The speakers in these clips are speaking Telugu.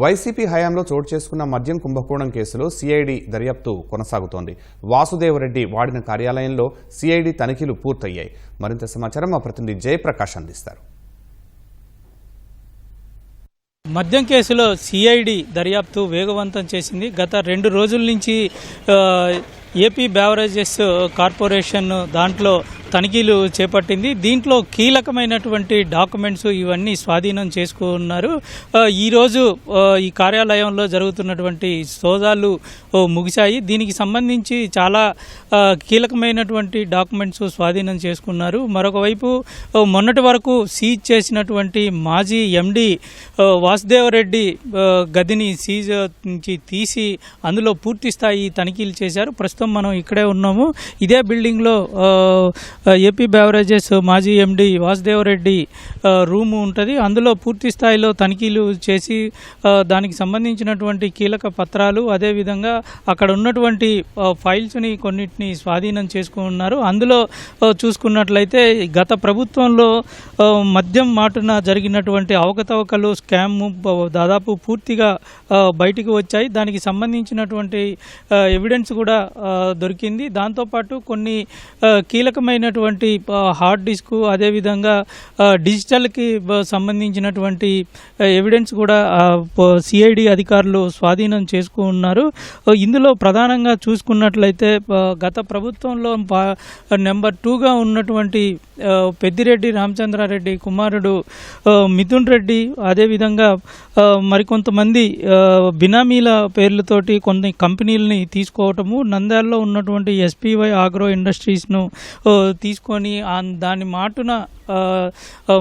వైసీపీ హయాంలో చోటు చేసుకున్న మద్యం కుంభకోణం కేసులో సిఐడి దర్యాప్తు కొనసాగుతోంది. వాసుదేవరెడ్డి వాడిన కార్యాలయంలో సిఐడి తనిఖీలు పూర్తయ్యాయి. మరింత సమాచారం మా ప్రతినిధి జయప్రకాష్ అందిస్తారు. మద్యం కేసులో సిఐడి దర్యాప్తు వేగవంతం చేసింది. గత రెండు రోజుల నుంచి ఏపీ బ్యావరేజెస్ కార్పొరేషన్ దాంట్లో తనిఖీలు చేపట్టింది. దీంట్లో కీలకమైనటువంటి డాక్యుమెంట్స్ ఇవన్నీ స్వాధీనం చేసుకున్నారు. ఈరోజు ఈ కార్యాలయంలో జరుగుతున్నటువంటి సోదాలు ముగిశాయి. దీనికి సంబంధించి చాలా కీలకమైనటువంటి డాక్యుమెంట్స్ స్వాధీనం చేసుకున్నారు. మరొకవైపు మొన్నటి వరకు సీజ్ చేసినటువంటి మాజీ ఎండి వాసుదేవరెడ్డి గదిని సీజ్ నుంచి తీసి అందులో పూర్తి స్థాయి తనిఖీలు చేశారు. ప్రస్తుతం మనం ఇక్కడే ఉన్నాము. ఇదే బిల్డింగ్లో ఏపీ బ్యావరేజెస్ మాజీ ఎండి వాసుదేవరెడ్డి రూము ఉంటుంది. అందులో పూర్తి స్థాయిలో తనిఖీలు చేసి దానికి సంబంధించినటువంటి కీలక పత్రాలు అదేవిధంగా అక్కడ ఉన్నటువంటి ఫైల్స్ని కొన్నిటిని స్వాధీనం చేసుకున్నారు. అందులో చూసుకున్నట్లయితే గత ప్రభుత్వంలో మద్యం మాటున జరిగినటువంటి అవకతవకలు స్కామ్ దాదాపు పూర్తిగా బయటికి వచ్చాయి. దానికి సంబంధించినటువంటి ఎవిడెన్స్ కూడా దొరికింది. దాంతోపాటు కొన్ని కీలకమైన సంబంధించినటువంటి హార్డ్ డిస్క్ అదేవిధంగా డిజిటల్కి సంబంధించినటువంటి ఎవిడెన్స్ కూడా సిఐడి అధికారులు స్వాధీనం చేసుకున్నారు ఇందులో ప్రధానంగా చూసుకున్నట్లయితే గత ప్రభుత్వంలో పా- నెంబర్ టూగా ఉన్నటువంటి పెద్దిరెడ్డి రామచంద్రారెడ్డి కుమారుడు మిథున్ రెడ్డి అదేవిధంగా మరికొంతమంది బినామీల పేర్లతోటి కొన్ని కంపెనీలని తీసుకోవటము నంద్యాలలో ఉన్నటువంటి ఎస్పీవై ఆగ్రో ఇండస్ట్రీస్ను తీసుకొని దాని మాటున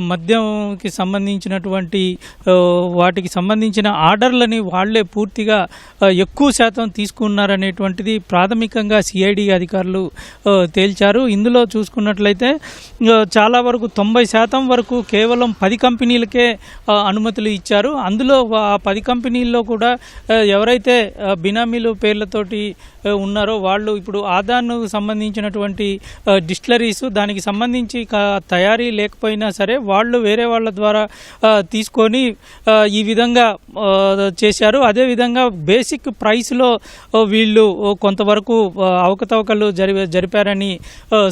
మద్యంకి సంబంధించినటువంటి వాటికి సంబంధించిన ఆర్డర్లని వాళ్ళే పూర్తిగా ఎక్కువ శాతం తీసుకున్నారనేటువంటిది ప్రాథమికంగా సిఐడి అధికారులు తేల్చారు. ఇందులో చూసుకున్నట్లయితే చాలా వరకు తొంభై శాతం వరకు కేవలం పది కంపెనీలకే అనుమతులు ఇచ్చారు. అందులో ఆ పది కంపెనీల్లో కూడా ఎవరైతే బినామీలు పేర్లతోటి ఉన్నారో వాళ్ళు ఇప్పుడు ఆదాన్కు సంబంధించినటువంటి డిస్టిలరీ డిస్టిలరీస్ దానికి సంబంధించి తయారీ లేకపోయినా సరే వాళ్ళు వేరే వాళ్ళ ద్వారా తీసుకొని ఈ విధంగా చేశారు. అదేవిధంగా బేసిక్ ప్రైస్లో వీళ్ళు కొంతవరకు అవకతవకలు జరి జరిపారని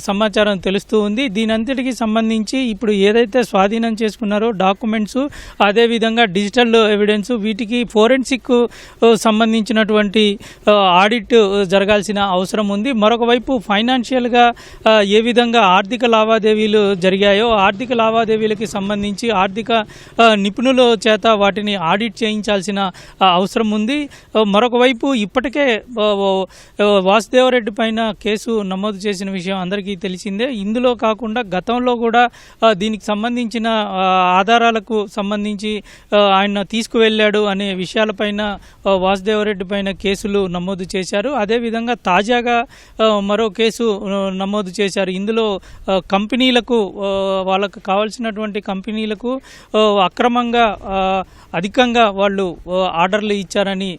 సమాచారం తెలుస్తూ ఉంది. దీనంతటికి సంబంధించి ఇప్పుడు ఏదైతే స్వాధీనం చేసుకున్నారో డాక్యుమెంట్స్ అదేవిధంగా డిజిటల్ ఎవిడెన్స్ వీటికి ఫోరెన్సిక్ సంబంధించినటువంటి ఆడిట్ జరగాల్సిన అవసరం ఉంది. మరొకవైపు ఫైనాన్షియల్గా ఏ విధంగా ఆర్థిక లావాదేవీలు జరిగాయో ఆర్థిక లావాదేవీలకి సంబంధించి ఆర్థిక నిపుణుల చేత వాటిని ఆడిట్ చేయించాల్సిన అవసరం ఉంది. మరొకవైపు మరొక వైపు ఇప్పటికే వాసుదేవరెడ్డి పైన కేసు నమోదు చేసిన విషయం అందరికీ తెలిసిందే. ఇందులో కాకుండా గతంలో కూడా దీనికి సంబంధించిన ఆధారాలకు సంబంధించి ఆయన తీసుకువెళ్ళాడు అనే విషయాలపైన వాసుదేవరెడ్డి పైన కేసులు నమోదు చేశారు. అదేవిధంగా తాజాగా మరో కేసు నమోదు చేశారు. ఇందులో ఆ, కంపెనీలకు వాళ్ళకు కావాల్సినటువంటి కంపెనీలకు అక్రమంగా అధికంగా వాళ్ళు ఆర్డర్లు ఇచ్చారని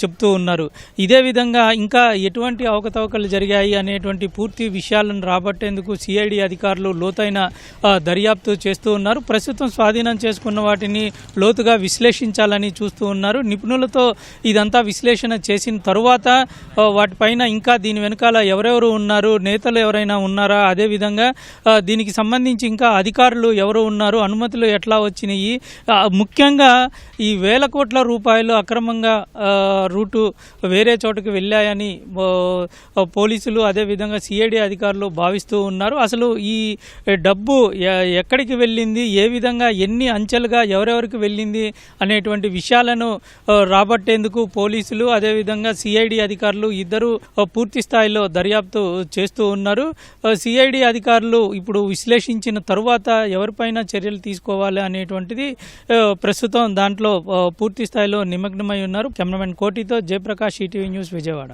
చెప్తూ ఉన్నారు. ఇదే విధంగా ఇంకా ఎటువంటి అవకతవకలు జరిగాయి అనేటువంటి పూర్తి విషయాలను రాబట్టేందుకు సిఐడి అధికారులు లోతైన దర్యాప్తు చేస్తూ ఉన్నారు. ప్రస్తుతం స్వాధీనం చేసుకున్న వాటిని లోతుగా విశ్లేషించాలని చూస్తూ ఉన్నారు. నిపుణులతో ఇదంతా విశ్లేషణ చేసిన తరువాత వాటిపైన ఇంకా దీని వెనకాల ఎవరెవరు ఉన్నారు నేతలు ఎవరైనా ఉన్నారా అదేవిధంగా దీనికి సంబంధించి ఇంకా అధికారులు ఎవరు ఉన్నారు అనుమతులు ఎట్లా వచ్చినాయి ముఖ్యంగా ఈ వేల కోట్ల రూపాయలు అక్రమంగా రూటు వేరే చోటుకు వెళ్ళాయని పోలీసులు అదేవిధంగా సిఐడి అధికారులు భావిస్తూ ఉన్నారు. అసలు ఈ డబ్బు ఎక్కడికి వెళ్ళింది ఏ విధంగా ఎన్ని అంచెలుగా ఎవరెవరికి వెళ్ళింది అనేటువంటి విషయాలను రాబట్టేందుకు పోలీసులు అదేవిధంగా సిఐడి అధికారులు ఇద్దరు పూర్తి స్థాయిలో దర్యాప్తు చేస్తూ ఉన్నారు. సిఐ సిఐడి అధికారులు ఇప్పుడు విశ్లేషించిన తరువాత ఎవరిపైన చర్యలు తీసుకోవాలి అనేటువంటిది ప్రస్తుతం దాంట్లో పూర్తి స్థాయిలో నిమగ్నమై ఉన్నారు కెమెరామెన్ కోటితో జయప్రకాష్ ఈటీవీ న్యూస్ విజయవాడ.